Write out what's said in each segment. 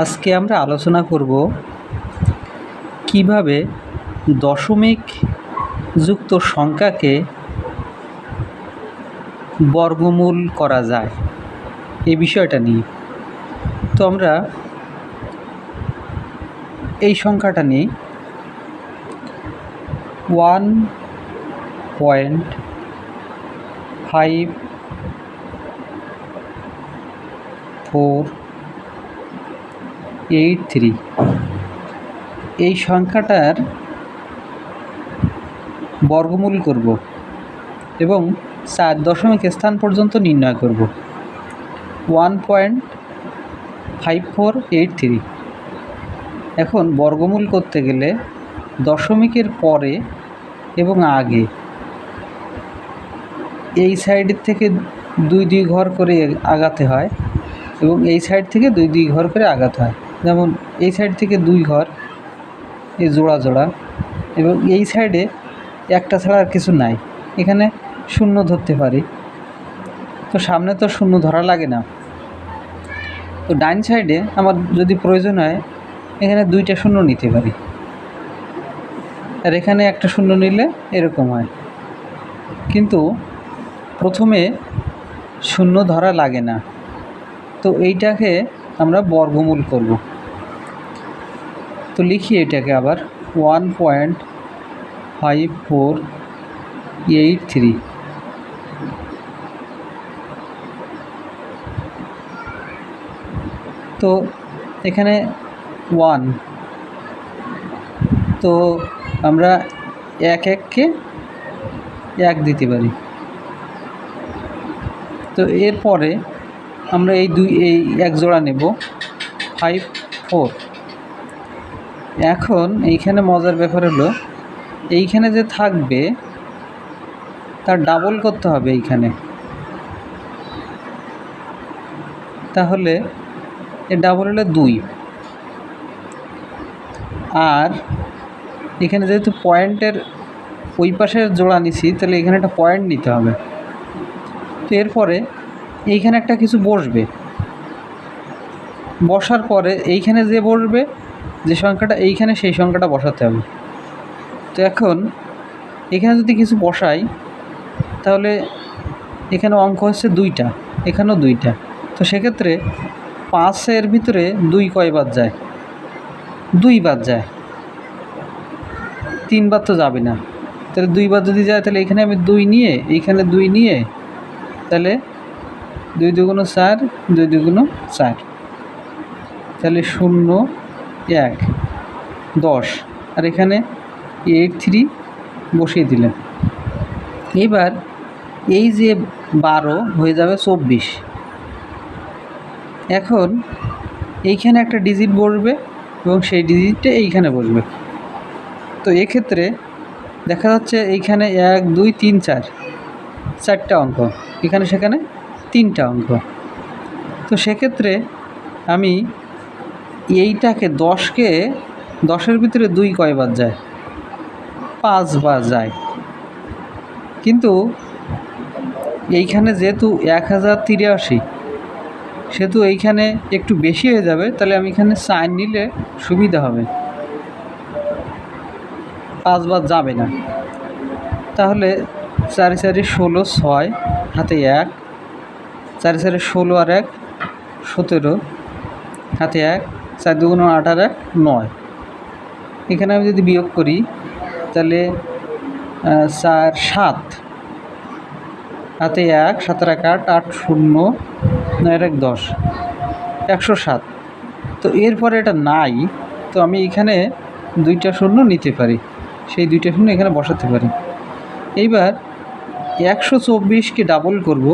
আজকে আমরা আলোচনা করব কীভাবে দশমিক যুক্ত সংখ্যাকে বর্গমূল করা যায় এই বিষয়টা নিয়ে। তো আমরা এই সংখ্যাটা নিই। One point five four eight three এই সংখ্যাটার বর্গমূল করব এবং চার দশমিক স্থান পর্যন্ত নির্ণয় করব। One point five four eight three এখন বর্গমূল করতে গেলে দশমিকের পরে এবং আগে এই সাইডের থেকে দুই দুই ঘর করে আগাতে হয় এবং এই সাইড থেকে দুই দুই ঘর করে আগাতে হয়। যেমন এই সাইড থেকে দুই ঘর, এই জোড়া জোড়া এবং এই সাইডে একটা ছাড়া আর কিছু নাই। এখানে শূন্য ধরতে পারি। তো সামনে তো শূন্য ধরা লাগে না। তো ডাইন সাইডে আমার যদি প্রয়োজন হয়, এখানে দুইটা শূন্য নিতে পারি। আর এখানে একটা শূন্য নিলে এরকম হয়। কিন্তু প্রথমে শূন্য ধরা লাগে না। তো এইটাকে আমরা বর্গমূল করব। তো লিখি এটাকে আবার। One point five four eight three তো এখানে ওয়ান তো আমরা এক এককে এক দিতে পারি। তো এরপরে আমরা এই দুই, এই এক জোড়া নেব। ফাইভ ফোর এখন এইখানে মজার ব্যাপার হলো, এইখানে যে থাকবে, তার ডাবল করতে হবে এইখানে। তাহলে এ ডাবল হলে দুই। আর এখানে যেহেতু পয়েন্টের ওই পাশের জোড়া নিছি, তাহলে এখানে একটা পয়েন্ট নিতে হবে। তো এরপরে এইখানে একটা কিছু বসবে। বসার পরে এইখানে যে বসবে যে সংখ্যাটা এইখানে, সেই সংখ্যাটা বসাতে হবে। তো এখন এখানে যদি কিছু বসাই, তাহলে এখানে অঙ্ক হচ্ছে দুইটা, এখানেও দুইটা। তো সেক্ষেত্রে পাঁচের ভিতরে দুই কয়বার যায়? দুই বাদ যায়। তিনবার তো যাবে না। তাহলে দুই দুইবার যদি যায়, তাহলে এখানে আমি দুই নিয়ে, এইখানে দুই নিয়ে, তাহলে দুই দুগুণ চার, দুই দুগুণ চার। তাহলে শূন্য এক, দশ। আর এখানে এইট থ্রি বসিয়ে দিলেন। এবার এই যে বারো হয়ে যাবে চব্বিশ। এখন এইখানে একটা ডিজিট বসবে এবং সেই ডিজিটটা এইখানে বসবে। তো এক্ষেত্রে দেখা যাচ্ছে এইখানে এক, দুই, তিন, চার, চারটা অঙ্ক। এখানে সেখানে তিনটা অঙ্ক। তো সেক্ষেত্রে আমি এইটাকে দশকে, দশের ভিতরে দুই কয়বার যায়? পাঁচবার যায়। কিন্তু এইখানে যেহেতু এক হাজার তিরাশি, সেহেতু এইখানে একটু বেশি হয়ে যাবে, তাহলে আমি এখানে সাইন নিলে সুবিধা হবে। পাঁচবার যাবে না। তাহলে চারি চারি ষোলো ছয়, হাতে এক, চারি চারি ষোলো আর এক, সতেরো, হাতে এক চার দুগুণ আট আর এক নয়। এখানে আমি যদি বিয়োগ করি, তাহলে চার সাত। হাতে এক, সাতের এক আট আট শূন্য, নয়ের এক দশ, একশো সাত। তো এরপরে এটা নাই, তো আমি এখানে দুইটা শূন্য নিতে পারি। সেই দুইটা শূন্য এখানে বসাতে পারি। এইবার একশো চব্বিশকে ডাবল করব,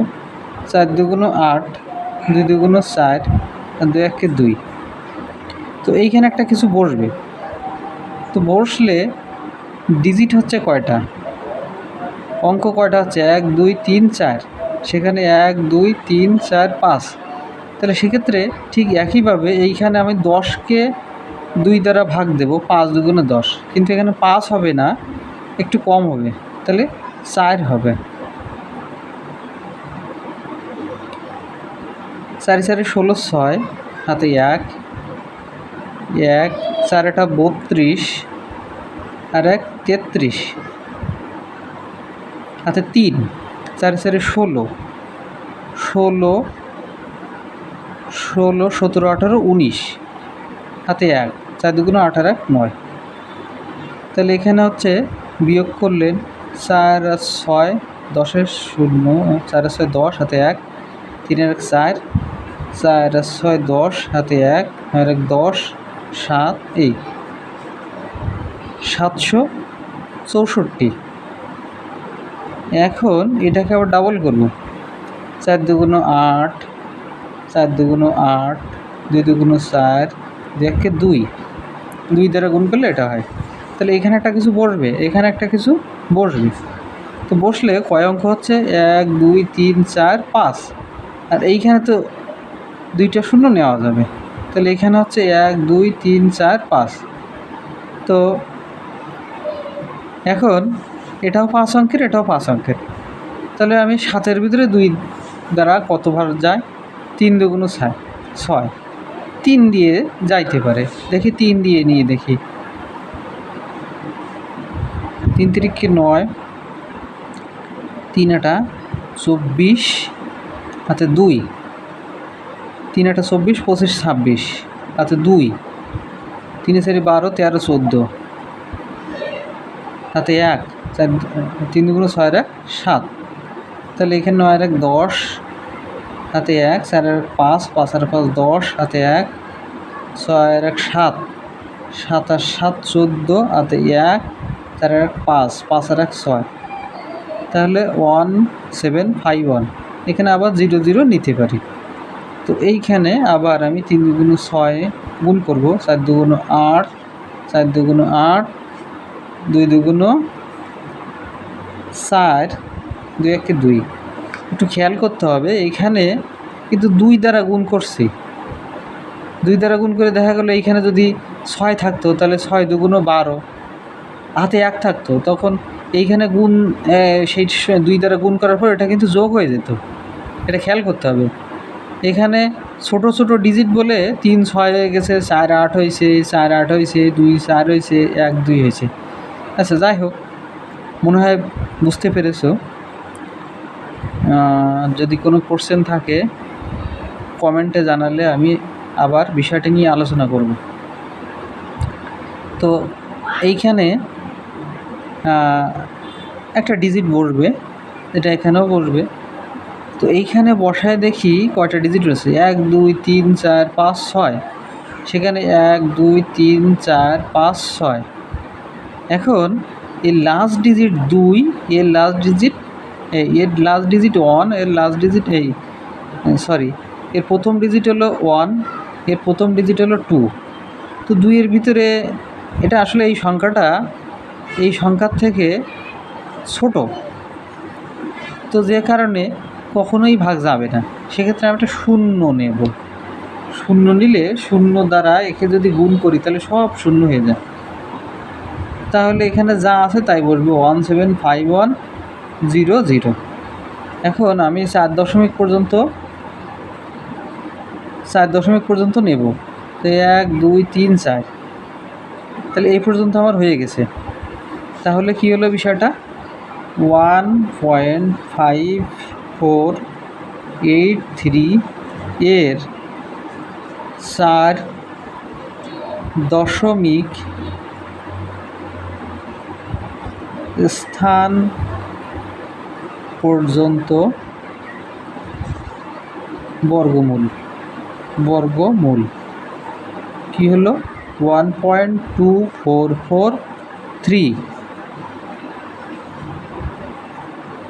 চার দুগুণ আট, দুই দুগুণ চার, আর এককে দুই। তো এইখানে একটা কিছু বসবে। তো বসলে ডিজিট হচ্ছে কয়টা? অঙ্ক কয়টা হচ্ছে? এক, দুই, তিন, চার। সেখানে এক, দুই, তিন, চার, পাঁচ। তাহলে সেক্ষেত্রে ঠিক একইভাবে এইখানে আমি দশকে দুই দ্বারা ভাগ দেব, পাঁচ দুগুণে দশ। কিন্তু এখানে পাঁচ হবে না, একটু কম হবে। তাহলে চার হবে। চারি চারি, ষোলো, ছয়, হাতে এক এক, চার একটা বত্রিশ, আর এক, তেত্রিশ। আচ্ছা তিন, চার, চারে ষোলো। ষোলো ষোলো, সতেরো, আঠারো, উনিশ। হাতে এক, চার দুগুণ আঠারো এক নয়। তাহলে এখানে হচ্ছে বিয়োগ করলেন চার ছয়, দশের শূন্য, চার ছয়, দশ, হাতে এক। তিনের এক, চার চার ছয়, দশ, হাতে এক আর এক, দশ। সাত এই সাতশো চৌষট্টি। এখন এটাকে আবার ডাবল করব। চার দুগুণ আট, চার দুগুণ আট, দুই দুগুণ চার দেখে দুই। দুই দ্বারা গুণ করলে এটা হয়। তাহলে এখানে একটা কিছু বসবে, এখানে একটা কিছু বসবে। তো বসলে কয় অঙ্ক হচ্ছে? এক, দুই, তিন, চার, পাঁচ। আর এইখানে তো দুইটা শূন্য নেওয়া যাবে। তাহলে এখানে হচ্ছে এক, দুই, তিন, চার, পাঁচ। তো এখন এটাও পাঁচ অঙ্কের, এটাও পাঁচ অঙ্কের। তাহলে আমি সাতের ভিতরে দুই দ্বারা কতবার যায়? তিন দুগুণ ছয় ছয়। তিন দিয়ে যাইতে পারে। দেখি তিন দিয়ে নিয়ে দেখি। তিন তিরিখে নয়, তিন আটা চব্বিশ, হাতে দুই। তিন আটা চব্বিশ, পঁচিশ, ছাব্বিশ। হাতে দুই। তিনে চারি বারো, তেরো, চোদ্দ। হাতে এক। চার, তিন দুগুণ ছয় এক সাত। তাহলে এখানে নয় এক দশ। হাতে এক, চার এক পাঁচ পাঁচ আর পাঁচ, দশ। হাতে এক, ছয় এক সাত। সাত আর সাত, চোদ্দ। হাতে এক, চার এক পাঁচ পাঁচ আর এক ছয়। তাহলে ওয়ান, সেভেন, ফাইভ, ওয়ান। এখানে আবার জিরো জিরো নিতে পারি। তো এইখানে আবার আমি তিন দুগুণ ছয় গুণ করব, চার দুগুণ আট, চার দুগুণ আট, দুই দুগুণ চার, দুই একে দুই। একটু খেয়াল করতে হবে, এইখানে কিন্তু দুই দ্বারা গুণ করছি। দুই দ্বারা গুণ করে দেখা গেলো এইখানে যদি ছয় থাকতো, তাহলে ছয় দুগুণ বারো। হাতে এক থাকতো, তখন এইখানে গুণ সেই দুই দ্বারা গুণ করার পর এটা কিন্তু যোগ হয়ে যেত। এটা খেয়াল করতে হবে। এখানে ছোট ছোট ডিজিট বলে তিন, ছয় হয়ে গেছে, চার, আট হয়েছে, চার, আট হয়েছে, দুই, চার হয়েছে, এক, দুই হয়েছে। আচ্ছা যাই হোক, মনে হয় বুঝতে পেরেছ। যদি কোনো কোশ্চেন থাকে কমেন্টে জানালে আমি আবার বিষয়টি নিয়ে আলোচনা করব। তো এইখানে একটা ডিজিট বসবে, এটা এখানেও বসবে। তো এইখানে বসায় দেখি কয়টা ডিজিট রয়েছে? এক, দুই, তিন, চার, পাঁচ, ছয়। সেখানে এক, দুই, তিন, চার, পাঁচ, ছয়। এখন এর লাস্ট ডিজিট দুই, এর লাস্ট ডিজিট এর লাস্ট ডিজিট ওয়ানের লাস্ট ডিজিট এই সরি এর প্রথম ডিজিট হলো ওয়ানের প্রথম ডিজিট হলো টু তো দুইয়ের ভিতরে এটা আসলে এই সংখ্যাটা, এই সংখ্যার থেকে ছোট। তো যে কারণে কখনোই ভাগ যাবে না। সেক্ষেত্রে আমি একটা শূন্য নেব। শূন্য নিলে শূন্য দ্বারা একে যদি গুণ করি, তাহলে সব শূন্য হয়ে যায়। তাহলে এখানে যা আছে তাই বলব one seven five one zero zero. এখন আমি চার দশমিক পর্যন্ত, চার দশমিক পর্যন্ত নেব। তো এক, দুই, তিন, চার। তাহলে এই পর্যন্ত আমার হয়ে গেছে। তাহলে কি হলো বিষয়টা? One point five four eight three এর চার দশমিক স্থান পর্যন্ত বর্গমূল বর্গমূল। কি হলো? One point two four four three